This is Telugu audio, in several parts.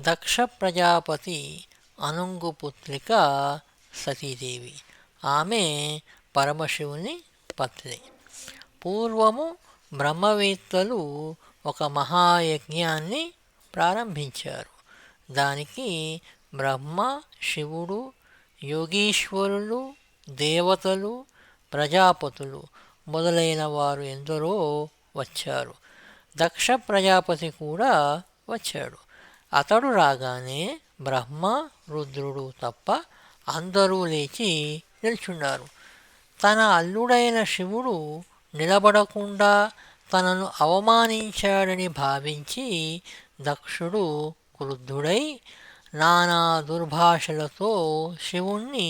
దక్ష ప్రజాపతి అనుంగు పుత్రిక సతీదేవి. ఆమె పరమశివుని పత్ని. పూర్వము బ్రహ్మవేత్తలు ఒక మహాయజ్ఞాన్ని ప్రారంభించారు. దానికి బ్రహ్మ శివుడు యోగీశ్వరులు దేవతలు ప్రజాపతులు మొదలైన వారు ఎందరో వచ్చారు. దక్ష ప్రజాపతి కూడా వచ్చాడు. అతడు రాగానే బ్రహ్మ రుద్రుడు తప్ప అందరూ లేచి నిల్చున్నారు. తన అల్లుడైన శివుడు నిలబడకుండా తనను అవమానించాడని భావించి దక్షుడు క్రుద్ధుడై నానా దుర్భాషలతో శివుణ్ణి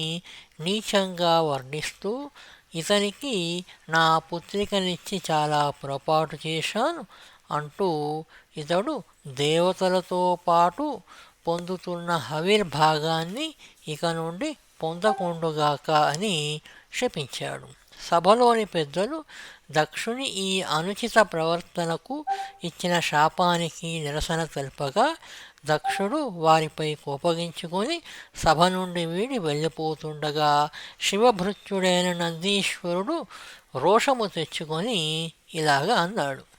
నీచంగా వర్ణిస్తూ ఇతనికి నా పుత్రికనిచ్చి చాలా పొరపాటు చేశాను అంటూ ఇతడు దేవతలతో పాటు పొందుతున్న హవిర్భాగాన్ని ఇక నుండి పొందకుండుగాక అని శపించాడు. సభలోని పెద్దలు దక్షుని ఈ అనుచిత ప్రవర్తనకు ఇచ్చిన శాపానికి నిరసన తెలుపగా దక్షుడు వారిపై కోపగించుకొని సభ నుండి వీడి వెళ్ళిపోతుండగా శివభృత్యుడైన నందీశ్వరుడు రోషము తెచ్చుకొని ఇలాగ అన్నాడు.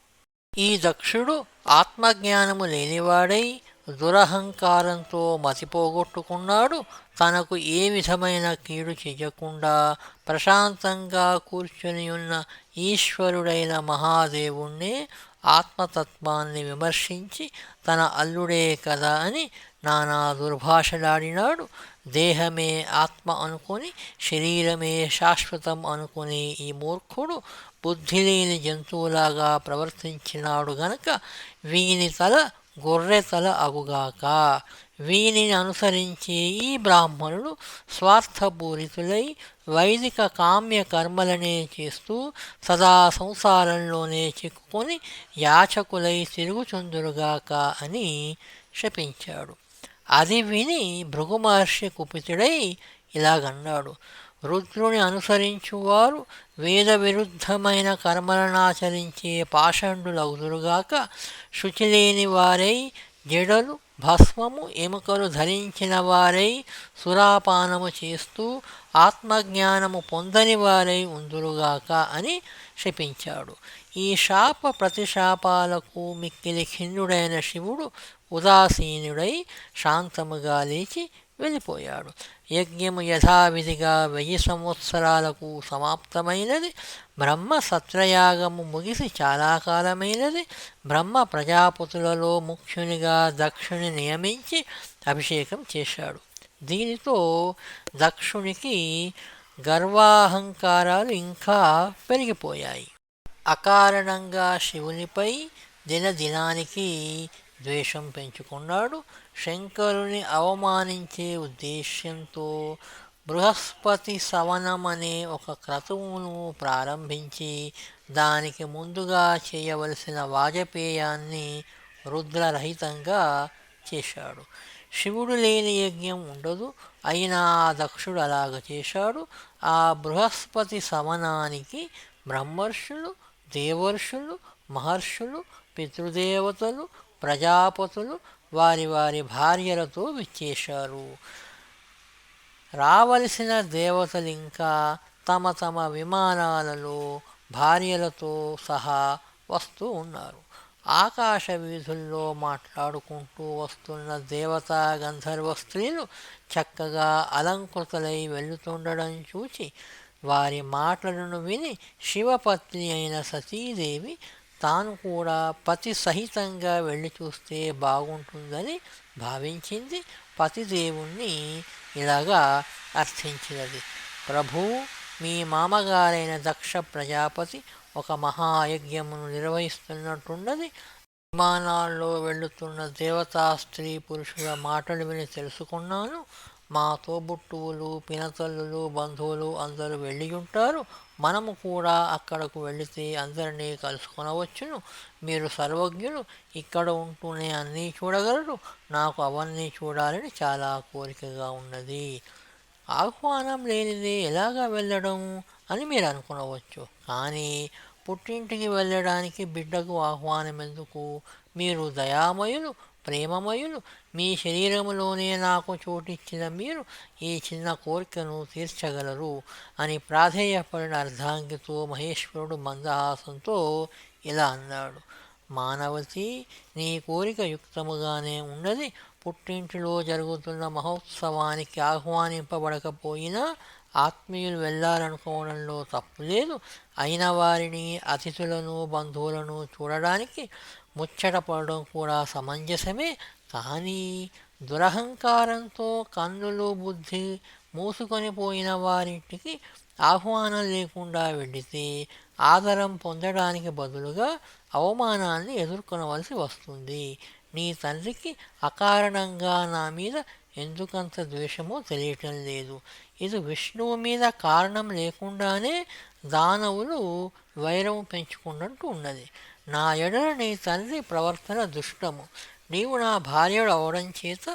ఈ దక్షుడు ఆత్మజ్ఞానము లేనివాడై దురహంకారంతో మతిపోగొట్టుకున్నాడు. తనకు ఏ విధమైన కీడు చెయ్యకుండా ప్రశాంతంగా కూర్చుని ఉన్న ఈశ్వరుడైన మహాదేవుణ్ణే ఆత్మతత్వాన్ని విమర్శించి తన అల్లుడే కదా అని నానా దుర్భాషలాడినాడు. దేహమే ఆత్మ అనుకొని శరీరమే శాశ్వతం అనుకుని ఈ మూర్ఖుడు బుద్ధి లేని జంతువులాగా ప్రవర్తించినాడు గనక వీని తల గొర్రె తల అగుగాక. వీనిని అనుసరించి ఈ బ్రాహ్మణులు స్వార్థపూరితులై వైదిక కామ్య కర్మలనే చేస్తూ సదా సంసారంలోనే చిక్కుకొని యాచకులై తిరుగుచుందురుగాక అని శపించాడు. అది విని భృగు మహర్షి కుపితుడై ఇలాగన్నాడు. రుద్రుని అనుసరించువారు వేద విరుద్ధమైన కర్మలనాచరించే పాషండులగుదురుగాక శుచిలేని వారై జడలు భస్మము ఎముకలు ధరించిన వారై సురాపానము చేస్తూ ఆత్మజ్ఞానము పొందని వారై ఉందురుగాక అని శపించాడు. ఈ శాప ప్రతిశాపాలకు మిక్కిలి ఖిన్నుడైన శివుడు ఉదాసీనుడై శాంతముగా లేచి వెళ్ళిపోయాడు. యజ్ఞము యథావిధిగా వెయ్యి సంవత్సరాలకు సమాప్తమైనది. బ్రహ్మ సత్రయాగము ముగిసి చాలా కాలమైనది బ్రహ్మ ప్రజాపతులలో ముఖ్యునిగా దక్షుని నియమించి అభిషేకం చేశాడు. దీనితో దక్షునికి గర్వాహంకారాలు ఇంకా పెరిగిపోయాయి. అకారణంగా శివునిపై దినదినానికి ద్వేషం పెంచుకున్నాడు. శంకరుని అవమానించే ఉద్దేశ్యంతో బృహస్పతి సవనం అనే ఒక క్రతువును ప్రారంభించి దానికి ముందుగా చేయవలసిన వాజపేయాన్ని రుద్రరహితంగా చేశాడు. శివుడు లేని యజ్ఞం ఉండదు. అయినా దక్షుడు అలాగ చేశాడు. ఆ బృహస్పతి సమనానికి బ్రహ్మర్షులు దేవర్షులు మహర్షులు పితృదేవతలు ప్రజాపతులు వారి వారి భార్యలతో విచ్చేశారు. రావలసిన దేవతలు ఇంకా తమ తమ విమానాలలో భార్యలతో సహా వస్తూ ఉన్నారు. ఆకాశ వీధుల్లో మాట్లాడుకుంటూ వస్తున్న దేవతా గంధర్వ స్త్రీలు చక్కగా అలంకృతలై వెళుతుండడం చూచి వారి మాటలను విని శివపత్ని అయిన సతీదేవి తాను కూడా పతి సహితంగా వెళ్ళి చూస్తే బాగుంటుందని భావించింది. పతిదేవుణ్ణి ఇలాగా అర్థించినది. ప్రభు మీ మామగారైన దక్ష ప్రజాపతి ఒక మహాయజ్ఞమును నిర్వహిస్తున్నట్టున్నది విమానాల్లో వెళుతున్న దేవతా స్త్రీ పురుషుల మాటలు విని తెలుసుకున్నాను. మా తోబుట్టువులు పినతల్లులు బంధువులు అందరూ వెళ్ళి ఉంటారు మనము కూడా అక్కడకు వెళితే అందరినీ కలుసుకొనవచ్చును. మీరు సర్వజ్ఞులు ఇక్కడ ఉంటూనే అన్నీ చూడగలరు. నాకు అవన్నీ చూడాలని చాలా కోరికగా ఉన్నది. ఆహ్వానం లేనిదే ఎలాగా వెళ్ళడం అని మీరు అనుకునవచ్చు. కానీ పుట్టింటికి వెళ్ళడానికి బిడ్డకు ఆహ్వానం ఎందుకు మీరు దయామయులు. ప్రేమమయులు. మీ శరీరములోనే నాకు చోటిచ్చిన మీరు ఈ చిన్న కోరికను తీర్చగలరు అని ప్రాధేయపడిన అర్ధాంగితో మహేశ్వరుడు మందహాసంతో ఇలా అన్నాడు. మానవతి నీ కోరిక యుక్తముగానే ఉన్నది. పుట్టింటిలో జరుగుతున్న మహోత్సవానికి ఆహ్వానింపబడకపోయినా ఆత్మీయులు వెళ్ళాలనుకోవడంలో తప్పులేదు. అయిన వారిని అతిథులను బంధువులను చూడడానికి ముచ్చట పడడం కూడా సమంజసమే. కానీ దురహంకారంతో కన్నులు బుద్ధి మూసుకొని పోయిన వారింటికి ఆహ్వానం లేకుండా వెళితే ఆదరం పొందడానికి బదులుగా అవమానాన్ని ఎదుర్కొనవలసి వస్తుంది. నీ తండ్రికి అకారణంగా నా మీద ఎందుకంత ద్వేషమో తెలియటం లేదు. ఇది విష్ణువు మీద కారణం లేకుండానే దానవులు వైరం పెంచుకున్నట్టు ఉన్నది. నా ఎడల నీ తండ్రి ప్రవర్తన దుష్టము. నీవు నా భార్యడు అవడం చేత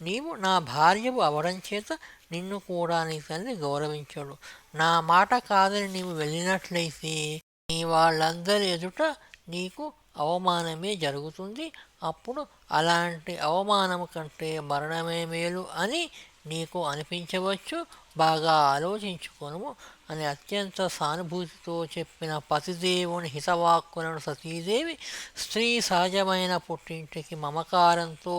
నీవు నా భార్యవు అవడం చేత నిన్ను కూడా నీ తల్లి గౌరవించడు. నా మాట కాదని నీవు వెళ్ళినట్లయితే నీ వాళ్ళందరి ఎదుట నీకు అవమానమే జరుగుతుంది. అప్పుడు అలాంటి అవమానం కంటే మరణమే మేలు అని నీకు అనిపించవచ్చు. బాగా ఆలోచించుకోను అని అత్యంత సానుభూతితో చెప్పిన పతిదేవుని హితవాక్కులను సతీదేవి స్త్రీ సహజమైన పుట్టింటికి మమకారంతో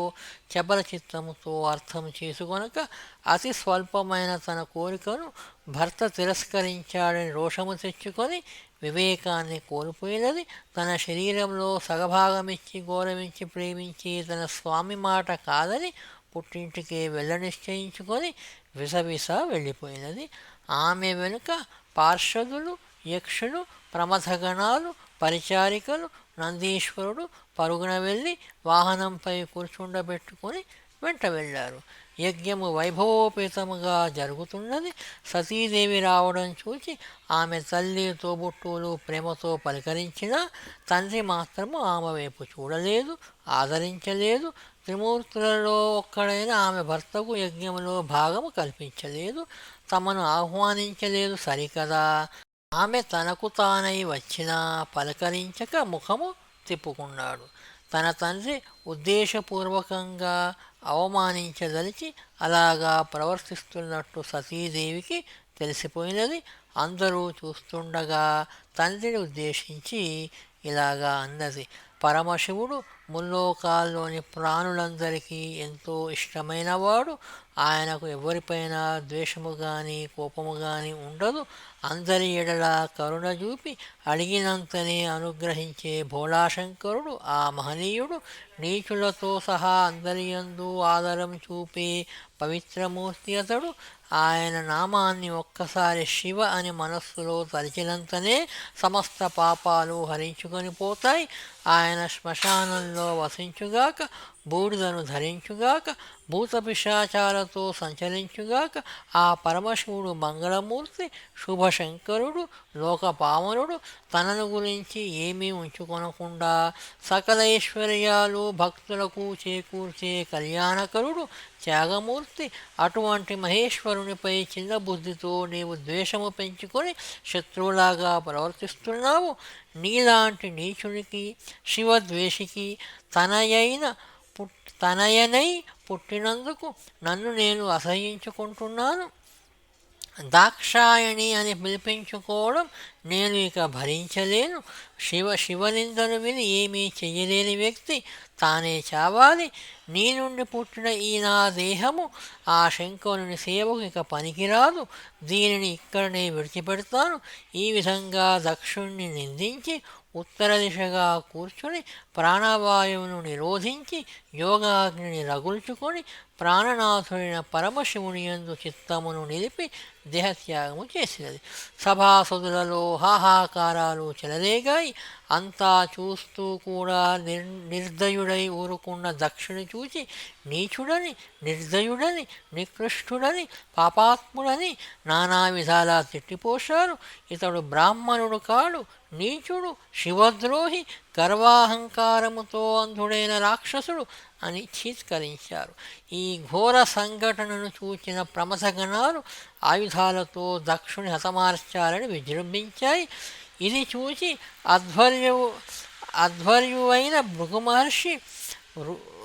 చబల చిత్తముతో అర్థం చేసుకొనక అతి స్వల్పమైన తన కోరికను భర్త తిరస్కరించాడని రోషము తెచ్చుకొని వివేకాన్ని కోల్పోయినది తన శరీరంలో సగభాగమిచ్చి గౌరవించి ప్రేమించి తన స్వామి మాట కాదని పుట్టింటికి వెళ్ళనిశ్చయించుకొని విసవిస వెళ్ళిపోయినది. ఆమె వెనుక పార్షదులు యక్షులు ప్రమథగణాలు పరిచారికలు నందీశ్వరుడు పరుగున వెళ్ళి వాహనంపై కూర్చుండబెట్టుకొని వెంట వెళ్ళారు. యజ్ఞము వైభవోపేతముగా జరుగుతున్నది. సతీదేవి రావడం చూచి ఆమె తల్లి తోబుట్టువులు ప్రేమతో పలకరించినా తండ్రి మాత్రము ఆమె వైపు చూడలేదు ఆదరించలేదు. త్రిమూర్తులలో ఒక్కడైన ఆమె భర్తకు యజ్ఞములో భాగము కల్పించలేదు. తమను ఆహ్వానించలేదు సరికదా. ఆమె తనకు తానై వచ్చినా పలకరించక ముఖము తిప్పుకున్నాడు. తన తండ్రి ఉద్దేశపూర్వకంగా అవమానించదలిచి అలాగా ప్రవర్తిస్తున్నట్టు సతీదేవికి తెలిసిపోయినది అందరూ చూస్తుండగా తండ్రిని ఉద్దేశించి ఇలాగా అన్నది. పరమశివుడు ముల్లోకాల్లోని ప్రాణులందరికీ ఎంతో ఇష్టమైనవాడు. ఆయనకు ఎవరిపైన ద్వేషము కానీ కోపము కానీ ఉండదు. అందరి ఎడల కరుణ చూపి అడిగినంతనే అనుగ్రహించే భోళాశంకరుడు ఆ మహనీయుడు. నీచులతో సహా అందరి యందు ఆదరం చూపే పవిత్రమూర్తి అతడు. ఆయన నామాన్ని ఒక్కసారి శివ అని మనస్సులో తలిచినంతనే సమస్త పాపాలు హరించుకొని పోతాయి. ఆయన శ్మశానంలో వసించుగాక బూడిదను ధరించుగాక భూత పిశాచాలతో సంచరించుగాక ఆ పరమశివుడు మంగళమూర్తి శుభశంకరుడు లోకపావనుడు తనను గురించి ఏమీ ఉంచుకొనకుండా సకలైశ్వర్యాలు భక్తులకు చేకూర్చే కళ్యాణకరుడు త్యాగమూర్తి అటువంటి మహేశ్వరునిపై చిన్న బుద్ధితో నీవు ద్వేషము పెంచుకొని శత్రువులాగా ప్రవర్తిస్తున్నావు. నీలాంటి నీచునికి శివద్వేషికి తనయైన పుట్ తనయనై పుట్టినందుకు నన్ను నేను అసహించుకుంటున్నాను. దాక్షాయణి అని పిలిపించుకోవడం నేను ఇక భరించలేను. శివ శివనిందను విని ఏమీ చెయ్యలేని వ్యక్తి తానే చావాలి. నీ నుండి పుట్టిన ఈ నా దేహము ఆ శంకరుని సేవకు ఇక పనికిరాదు. దీనిని ఇక్కడనే విడిచిపెడతాను. ఈ విధంగా దక్షుణ్ణి నిందించి ఉత్తర దిశగా కూర్చుని ప్రాణవాయువును నిరోధించి యోగాగ్నిని రగుల్చుకొని ప్రాణనాథుడైన పరమశివుని యందు చిత్తమును నిలిపి దేహత్యాగము చేసినది. సభాసదులలో హాహాకారాలు చెలరేగాయి. అంతా చూస్తూ కూడా నిర్ నిర్దయుడై ఊరుకున్న దక్షిణ చూచి నీచుడని నిర్దయుడని నికృష్టుడని పాపాత్ముడని నానా విధాలా తిట్టిపోశారు. ఇతడు బ్రాహ్మణుడు కాడు. నీచుడు శివద్రోహి గర్వాహంకారముతో అంధుడైన రాక్షసుడు అని చీత్కరించారు. ఈ ఘోర సంఘటనను చూచిన ప్రమథగణాలు ఆయుధాలతో దక్షుని హతమార్చాలని విజృంభించాయి. ఇది చూసి అధ్వర్యు అధ్వర్యువైన భృగుమహర్షి రు-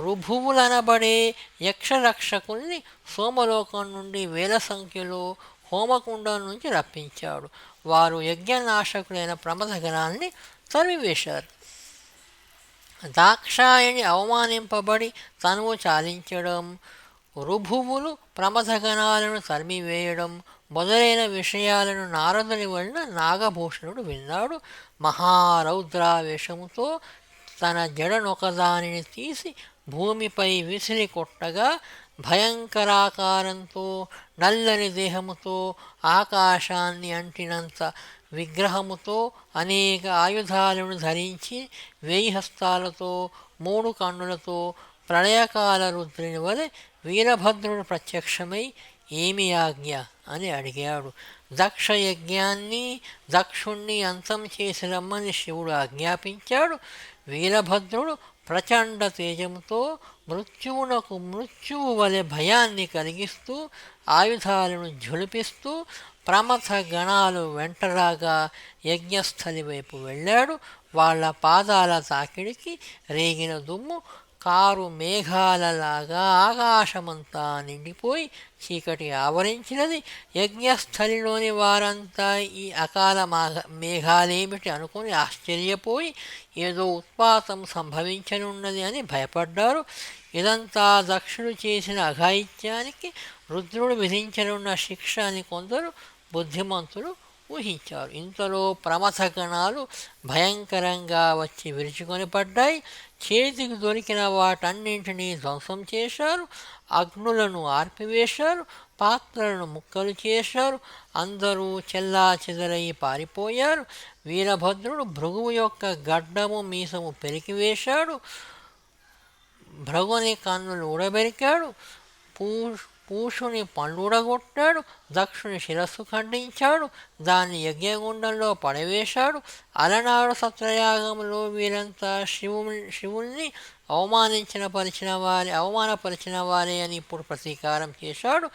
రుభువులనబడే యక్షరక్షకుల్ని సోమలోకం నుండి వేల సంఖ్యలో హోమకుండం నుంచి రప్పించాడు. వారు యజ్ఞనాశకులైన ప్రమథగణాన్ని తరిమివేశారు. దాక్షాయణి అవమానింపబడి తనువు చాలించడం రుభువులు ప్రమథగణాలను తరిమివేయడం మొదలైన విషయాలను నారదుని వలన నాగభూషణుడు విన్నాడు. మహారౌద్రావేశముతో తన జడనొకదానిని తీసి భూమిపై విసిరి కొట్టగా భయంకరాకారంతో నల్లని దేహముతో ఆకాశాన్ని అంటినంత విగ్రహముతో అనేక ఆయుధాలను ధరించి వేయి హస్తాలతో మూడు కన్నులతో ప్రళయకాల రుద్రుని వలె వీరభద్రుడు ప్రత్యక్షమై ఏమి ఆజ్ఞ అని అడిగాడు. దక్ష యజ్ఞాన్ని దక్షుణ్ణి అంతం చేసి రమ్మని శివుడు ఆజ్ఞాపించాడు. వీరభద్రుడు ప్రచండ తేజంతో మృత్యువునకు మృత్యువు వలె భయాన్ని కలిగిస్తూ ఆయుధాలను ఝుళిపిస్తూ ప్రమథ గణాలు వెంటరాగా యజ్ఞస్థలి వైపు వెళ్ళాడు. వాళ్ళ పాదాల తాకిడికి రేగిన దుమ్ము కారు మేఘాలలాగా ఆకాశమంతా నిండిపోయి చీకటి ఆవరించినది. యజ్ఞస్థలిలోని వారంతా ఈ అకాల మాఘ మేఘాలేమిటి అనుకుని ఆశ్చర్యపోయి ఏదో ఉత్పాతం సంభవించనున్నది అని భయపడ్డారు. ఇదంతా దక్షుడు చేసిన అఘాయిత్యానికి రుద్రుడు విధించనున్న శిక్ష అని కొందరు బుద్ధిమంతులు ఊహించారు. ఇంతలో ప్రమథగణాలు భయంకరంగా వచ్చి విరుచుకొని పడ్డాయి. చేతికి దొరికిన వాటన్నింటినీ ధ్వంసం చేశారు. అగ్నులను ఆర్పివేశారు. పాత్రలను ముక్కలు చేశారు. అందరూ చెల్లా చెదరై పారిపోయారు. వీరభద్రుడు భృగువు యొక్క గడ్డము మీసము పెరికివేశాడు. భృగుని కన్నులు ఊడబెరికాడు. పూ పూషుని పండుడగొట్టాడు దక్షుని శిరస్సు ఖండించాడు దాన్ని యజ్ఞగుండంలో పడవేశాడు. అలనాడు సత్రయాగంలో వీరంతా శివుని శివుణ్ణి అవమానించిన పరిచిన వారి అవమానపరిచిన వారే అని ఇప్పుడు ప్రతీకారం చేశాడు.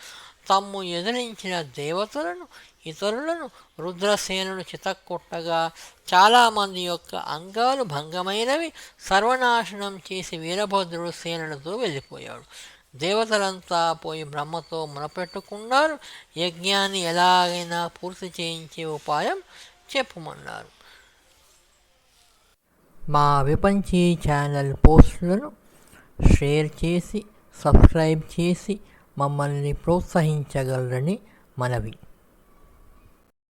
తమ్ము ఎదిరించిన దేవతలను ఇతరులను రుద్రసేనుడు చితక్కొట్టగా చాలామంది యొక్క అంగాలు భంగమైనవి. సర్వనాశనం చేసి వీరభద్రుడు సేనలతో వెళ్ళిపోయాడు. దేవతలంతా పోయి బ్రహ్మతో మునపెట్టుకున్నారు యజ్ఞాన్ని ఎలాగైనా పూర్తి చేయించే ఉపాయం చెప్పుమన్నారు. మా విపంచీ ఛానల్ పోస్టులను షేర్ చేసి సబ్స్క్రైబ్ చేసి మమ్మల్ని ప్రోత్సహించగలరని మనవి.